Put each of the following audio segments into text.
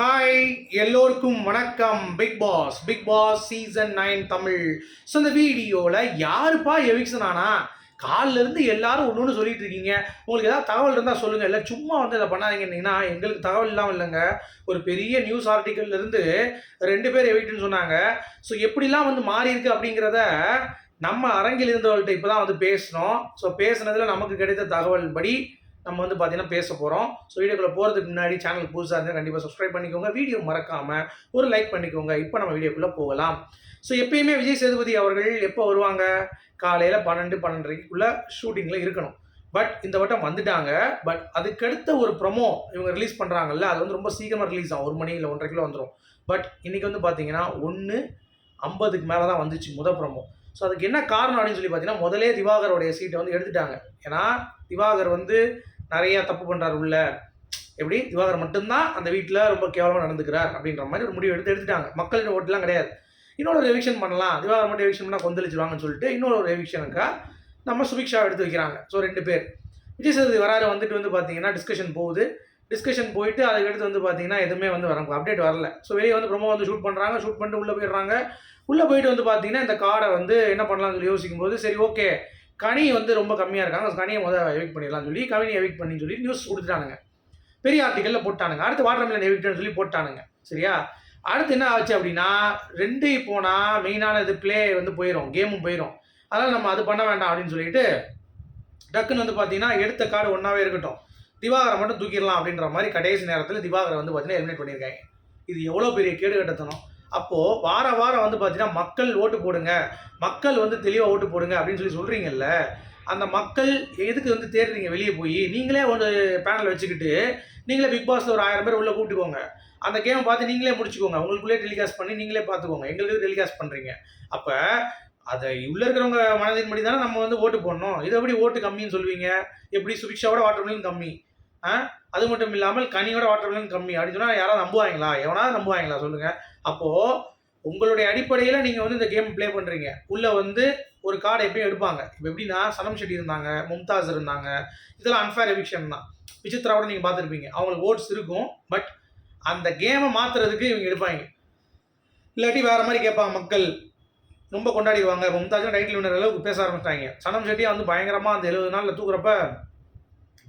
Hi எல்லோருக்கும் வணக்கம். Bigg Boss Bigg Boss season nine Tamil. So இந்த வீடியோவில் யாருப்பா எவிக்ஷன் ஆனா காலிலேருந்து எல்லாரும் ஒன்று ஒன்று சொல்லிட்டு இருக்கீங்க. உங்களுக்கு ஏதாவது தகவல் இருந்தால் சொல்லுங்கள் இல்லை சும்மா வந்து இதை பண்ணாதீங்கன்னா எங்களுக்கு தகவல் இல்லாமல் இல்லைங்க. ஒரு பெரிய நியூஸ் ஆர்டிக்கல்லேருந்து ரெண்டு பேர் எவிக்ட்னு சொன்னாங்க. ஸோ எப்படிலாம் வந்து மாறி இருக்கு அப்படிங்கிறத நம்ம அரங்கில் இருந்தவர்கள்ட்ட இப்போ தான் வந்து பேசினோம் ஸோ பேசுனதில் நமக்கு கிடைத்த தகவல் படி நம்ம வந்து பார்த்தீங்கன்னா பேச போகிறோம் ஸோ வீடியோக்குள்ள போகிறதுக்கு முன்னாடி சேனல் புதுசாக இருந்தால் கண்டிப்பாக சப்ஸ்கிரைப் பண்ணிக்கோங்க. வீடியோ மறக்காமல் ஒரு லைக் பண்ணிக்கோங்க. இப்போ நம்ம வீடியோக்குள்ளே போகலாம். ஸோ எப்பயுமே விஜய் சேதுபதி அவர்கள் எப்போ வருவாங்க? காலையில் பன்னெண்டு பன்னெண்டரைக்குள்ளே ஷூட்டிங்கில் இருக்கணும். பட் இந்த வட்டம் வந்துட்டாங்க. பட் அதுக்கடுத்த ஒரு ப்ரொமோ இவங்க ரிலீஸ் பண்ணுறாங்கல்ல அது வந்து ரொம்ப சீக்கிரமாக ரிலீஸ் ஆகும். ஒரு மணி இல்லை ஒன்றரை கிலோ வந்துடும் பட் இன்றைக்கி வந்து பார்த்தீங்கன்னா ஒன்று ஐம்பதுக்கு மேலே தான் வந்துச்சு முத ப்ரொமோ ஸோ அதுக்கு என்ன காரணம் அப்படின்னு சொல்லி பார்த்தீங்கன்னா முதலே திவாகரோடைய சீட்டை வந்து எடுத்துட்டாங்க. ஏன்னா திவாகர் வந்து நிறைய தப்பு பண்ணுறாரு உள்ள. எப்படி? திவாகர் மட்டும்தான் அந்த வீட்டில் ரொம்ப கேவலமாக நடந்துக்கிறார் அப்படின்ற மாதிரி ஒரு முடிவு எடுத்து எடுத்துட்டாங்க. மக்களின் ஓட்டுலாம் கிடையாது. இன்னொரு ரெவிஷன் பண்ணலாம். திவாகர் மட்டும் ரெவிஷன் பண்ணால் கொந்தளிச்சிருவாங்கன்னு சொல்லிட்டு இன்னொரு ரெவிஷனுக்காக நம்ம சுபிக்ஷா எடுத்து வைக்கிறாங்க. ஸோ ரெண்டு பேர். விஜய் சேதுபதி வராரு வந்துட்டு வந்து பார்த்தீங்கன்னா டிஸ்கஷன் போகுது. டிஸ்கஷன் போயிட்டு அதுக்கடுத்து வந்து பார்த்தீங்கன்னா எதுவுமே வந்து வர அப்டேட் வரல. ஸோ வெளியே வந்து ப்ரொமோ வந்து ஷூட் பண்ணுறாங்க ஷூட் பண்ணிட்டு உள்ளே போயிடுறாங்க. உள்ளே போயிட்டு வந்து பார்த்தீங்கன்னா இந்த கார்டை வந்து என்ன பண்ணலாம்னு சொல்லி யோசிக்கும் போது சரி ஓகே கனி வந்து ரொம்ப கம்மியாக இருக்காங்க. கனியை முதல் எவிக் பண்ணிடலாம்னு சொல்லி கவினி எவிக் பண்ணி சொல்லி நியூஸ் கொடுத்துட்டானுங்க. பெரிய ஆர்டிக்கலில் போட்டானுங்க. அடுத்து வாட்டர் மில்லன் எவிக்ட்னு சொல்லி போட்டானுங்க. சரியா? அடுத்து என்ன ஆச்சு அப்படின்னா ரெண்டு போனால் மெயினான இது ப்ளே வந்து போயிடும் கேமும் போயிடும் அதனால் நம்ம அது பண்ண வேண்டாம் அப்படின்னு சொல்லிட்டு டக்குன்னு வந்து பார்த்தீங்கன்னா எடுத்த கார்டு ஒன்றாவே இருக்கட்டும். திவாகரை மட்டும் தூக்கிடலாம் அப்படின்ற மாதிரி கடைசி நேரத்தில் திவாகரை வந்து பார்த்தீங்கன்னா எலிமினேட் பண்ணியிருக்காங்க. இது எவ்வளோ பெரிய கேடு கட்டத்தனம் அப்போது வார வாரம் வந்து பார்த்தீங்கன்னா மக்கள் ஓட்டு போடுங்க. மக்கள் வந்து தெளிவாக ஓட்டு போடுங்க அப்படின்னு சொல்லி சொல்கிறீங்கல்ல அந்த மக்கள் எதுக்கு வந்து தேடுறீங்க வெளியே போய் நீங்களே ஒரு பேனல் வச்சுக்கிட்டு நீங்களே பிக் பாஸில் ஒரு ஆயிரம் பேர் உள்ளே கூப்பிட்டுக்கோங்க. அந்த கேமை பார்த்து நீங்களே முடிச்சுக்கோங்க. உங்களுக்குள்ளே டெலிகாஸ்ட் பண்ணி நீங்களே பார்த்துக்கோங்க. எங்களுக்கு டெலிகாஸ்ட் பண்ணுறீங்க அப்போ அதை உள்ளே இருக்கிறவங்க மனதின் படி தானே நம்ம வந்து ஓட்டு போடணும். இதை எப்படி ஓட்டு கம்மின்னு சொல்லுவீங்க? எப்படி சுபிக்ஷாவோட வாட்டர் மில்லன் கம்மி? ஆ? அது மட்டும் இல்லாமல் கனியோட வாட்டர் மில்லன் கம்மி அப்படின்னு சொன்னால் யாராவது நம்புவாங்களா? எவனாவது நம்புவாங்களா? சொல்லுங்கள் அப்போது உங்களுடைய அடிப்படையில் நீங்கள் வந்து இந்த கேம் ப்ளே பண்ணுறீங்க உள்ளே வந்து ஒரு கார்டை எப்பயும் எடுப்பாங்க. இப்போ எப்படின்னா சனம் ஷெட்டி இருந்தாங்க மும்தாஸ் இருந்தாங்க இதெல்லாம் அன்ஃபேர் எவிக்ஷன் தான். விசித்ராவோட நீங்கள் பார்த்துருப்பீங்க. அவங்களுக்கு ஓட்ஸ் இருக்கும் பட் அந்த கேமை மாற்றுறதுக்கு இவங்க எடுப்பாங்க. இல்லாட்டி வேறு மாதிரி கேட்பாங்க மக்கள். ரொம்ப கொண்டாடிடுவாங்க. மும்தாஜும் டைட்டில் வினர் அளவுக்கு பேச ஆரம்பிச்சிட்டாங்க. சனம் ஷெட்டியை வந்து பயங்கரமாக அந்த எழுபது நாளில் தூக்குறப்ப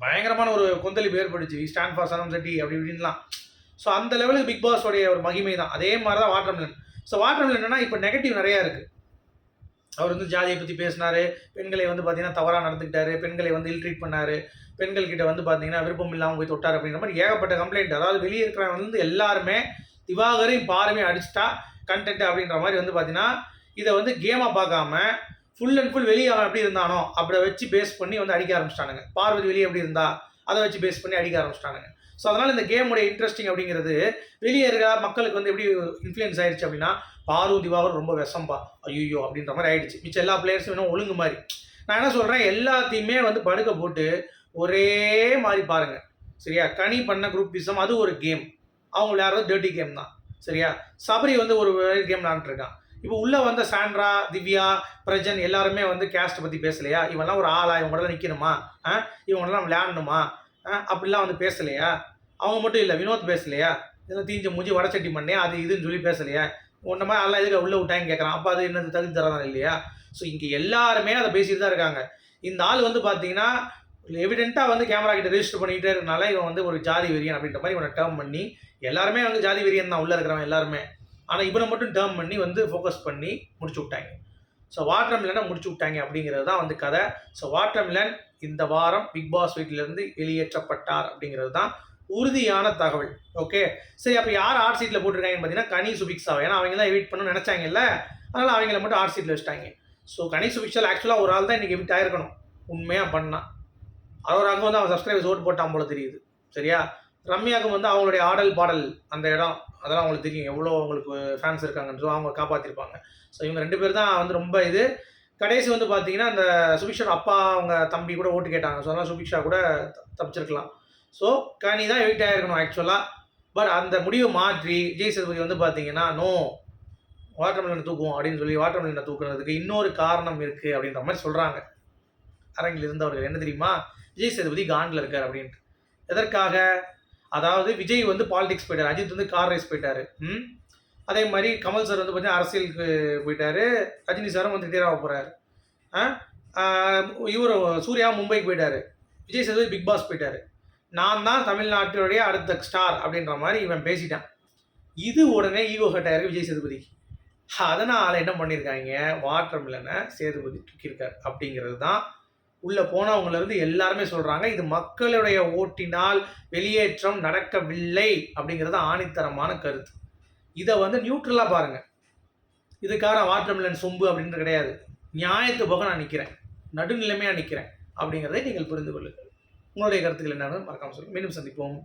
பயங்கரமான ஒரு கொந்தளிப்பு ஏற்பட்டுச்சு. ஸ்டாண்ட் ஃபார் சனம் செட்டி அப்படி இப்படின்லாம் ஸோ அந்த லெவலுக்கு பிக் பாஸோடைய ஒரு மகிமை தான். அதே மாதிரி தான் watermelon so watermelon என்னன்னா இப்போ நெகட்டிவ் நிறையா இருக்குது அவர் வந்து ஜாதியை பற்றி பேசினார். பெண்களை வந்து பார்த்தீங்கன்னா தவறாக நடந்துக்கிட்டாரு. பெண்களை வந்து இல்ட்ரீட் பண்ணார். பெண்கள் கிட்ட வந்து பார்த்தீங்கன்னா விருப்பம் இல்லாமல் போய் தொட்டார் அப்படின்ற மாதிரி ஏகப்பட்ட கம்ப்ளைண்ட் அதாவது வெளியே இருக்கிறவங்க வந்து எல்லாருமே திவாகரையும் பாருமே அடிச்சிட்டா கண்டென்ட் அப்படின்ற மாதிரி வந்து பார்த்தீங்கன்னா இதை வந்து கேமாக பார்க்காம ஃபுல் அண்ட் ஃபுல் வெளியே அவன் எப்படி இருந்தானோ அப்படி வச்சு பேஸ் பண்ணி வந்து அடிக்க ஆரம்பிச்சிட்டானுங்க. பார்வதி வெளியே எப்படி இருந்தா அதை வச்சு பேஸ் பண்ணி அடிக்க ஆரம்பிச்சிட்டானுங்க. ஸோ அதனால் இந்த கேமுடைய இன்ட்ரெஸ்டிங் அப்படிங்கிறது வெளியே இருக்க மக்களுக்கு வந்து எப்படி இன்ஃப்ளூயன்ஸ் ஆயிடுச்சு அப்படின்னா பாரு திவாகர் ரொம்ப விஷம்பா. ஐயோ அப்படின்ற மாதிரி ஆயிடுச்சு. மிச்சம் எல்லா பிளேயர்ஸும் வேணும் ஒழுங்கு மாதிரி. நான் என்ன சொல்கிறேன் எல்லாத்தையுமே வந்து படுக்க போட்டு ஒரே மாதிரி பாருங்கள் சரியா? கனி பண்ண குரூப்பிசம் அது ஒரு கேம் அவங்க விளையாடுறது டேர்ட்டி கேம் தான். சரியா? சபரி வந்து ஒரு கேம் விளாண்டுருக்கான் இப்போ உள்ளே வந்த சாண்ட்ரா திவ்யா பிரஜன் எல்லாருமே வந்து கேஸ்ட்டை பற்றி பேசலையா? இவன்லாம் ஒரு ஆளா இவங்களெல்லாம் நிற்கணுமா ஆ? இவங்களெல்லாம் விளையாடணுமா? அப்படிலாம் வந்து பேசலையா? அவங்க மட்டும் இல்லை வினோத் பேசலையா? இதெல்லாம் தீஞ்ச மூஞ்சி வடச்சட்டி பண்ணே அது இதுன்னு சொல்லி பேசலையா? ஒன்றை மாதிரி எல்லாம் எதுக்கு உள்ளே விட்டாங்க கேட்குறான் அப்போ அது என்னது தகுதி தரதான் இல்லையா? ஸோ இங்கே எல்லாருமே அதை பேசிட்டு தான் இருக்காங்க. இந்த ஆள் வந்து பார்த்தீங்கன்னா எவிடெண்ட்டாக வந்து கேமரா கிட்ட ரெஜிஸ்டர் பண்ணிக்கிட்டே இருக்கனால இவன் வந்து ஒரு ஜாதி வெறியன் அப்படின்ற மாதிரி இவனை டேர்ம் பண்ணி எல்லாருமே வந்து ஜாதி வெறியன் தான் உள்ளே இருக்கிறவன் எல்லாருமே. ஆனால் இவனை மட்டும் டேர்ம் பண்ணி வந்து ஃபோக்கஸ் பண்ணி முடிச்சு விட்டாங்க. ஸோ வாட்டர் மில்லனை முடிச்சு விட்டாங்க அப்படிங்கிறது தான் வந்து கதை. ஸோ வாட்டர்மிலன் இந்த வாரம் பிக் பாஸ் வீட்டிலேருந்து வெளியேற்றப்பட்டார் அப்படிங்கிறது தான் உறுதியான தகவல். ஓகே சரி அப்போ யார் ஆர் சீட்டில் போட்டிருக்காங்கன்னு பார்த்தீங்கன்னா கனி சுபிக்ஸாவை ஏன்னா அவங்க தான் எவிட் பண்ணணும்னு நினச்சாங்கல்ல? அதனால் அவங்கள மட்டும் ஆர் சீட்டில் வச்சுட்டாங்க. ஸோ கனி சுபிக்ஷால் ஆக்சுவலாக ஒரு ஆள் தான் இன்றைக்கி எவிட் ஆயிருக்கணும். உண்மையாக பண்ணால் அவர் அங்கே வந்து அவன் சப்ஸ்கிரைபர்ஸ் ஓட்டு போட்டான் போல தெரியுது. சரியா? ரம்யாவுக்கு வந்து அவங்களுடைய ஆடல் பாடல் அந்த இடம் அதெல்லாம் அவங்களுக்கு தெரியும். எவ்வளோ அவங்களுக்கு ஃபேன்ஸ் இருக்காங்கன்னு அவங்க காப்பாற்றிருப்பாங்க ஸோ இவங்க ரெண்டு பேர் தான் வந்து ரொம்ப இது. கடைசி வந்து பார்த்தீங்கன்னா அந்த சுபிக்ஷா அப்பா அவங்க தம்பி கூட ஓட்டு கேட்டாங்க. ஸோ அதனால் சுபிக்ஷா கூட த- தப்பிச்சிருக்கலாம். ஸோ கனி தான் எவிட் ஆகிருக்கணும் ஆக்சுவலாக பட் அந்த முடிவை மாற்றி விஜய் சேதுபதி வந்து பார்த்தீங்கன்னா நோ வாட்டர் மில்லனை தூக்குவோம் அப்படின்னு சொல்லி வாட்டர் மில்லனை தூக்குறதுக்கு இன்னொரு காரணம் இருக்குது அப்படின்ற மாதிரி சொல்கிறாங்க அரங்கில் இருந்தவர்கள் என்ன தெரியுமா? விஜய் சேதுபதி காண்டில் இருக்கார் அப்படின்ட்டு. எதற்காக? அதாவது விஜய் வந்து பாலிடிக்ஸ் போயிட்டார் அஜித் வந்து கார் ரேஸ் போயிட்டார். ம்? அதே மாதிரி கமல் சார் வந்து பார்த்தீங்கன்னா அரசியலுக்கு போயிட்டாரு. ரஜினி சாரும் வந்து ரிட்டையர் ஆக போகிறாரு இவர் சூர்யா மும்பைக்கு போயிட்டார். விஜய் சேதுபதி பிக் பாஸ் போயிட்டாரு. நான் தான் தமிழ்நாட்டினுடைய அடுத்த ஸ்டார் அப்படின்ற மாதிரி இவன் பேசிட்டான். இது உடனே ஈகோ ஹட் ஆயிருக்கு விஜய் சேதுபதி அதனால் என்ன பண்ணியிருக்காங்க வாட்டர் மில்லனை சேதுபதி தூக்கியிருக்கார் அப்படிங்கிறது தான் உள்ளே போனவங்கலேருந்து எல்லாருமே சொல்கிறாங்க இது மக்களுடைய ஓட்டினால் வெளியேற்றம் நடக்கவில்லை அப்படிங்கிறது ஆணித்தரமான கருத்து. இதை வந்து நியூட்ரலாக பாருங்கள் இதுக்காக வாட்டர் சொம்பு அப்படின்றது கிடையாது. நியாயத்து போக நான் நிற்கிறேன் நடுநிலைமையாக நிற்கிறேன் அப்படிங்கிறதை நீங்கள் புரிந்து கொள்ளுங்கள். உங்களுடைய கருத்துக்கள் என்னன்னு மறக்காமல் சொல்லுங்கள் மீண்டும் சந்திப்போம்.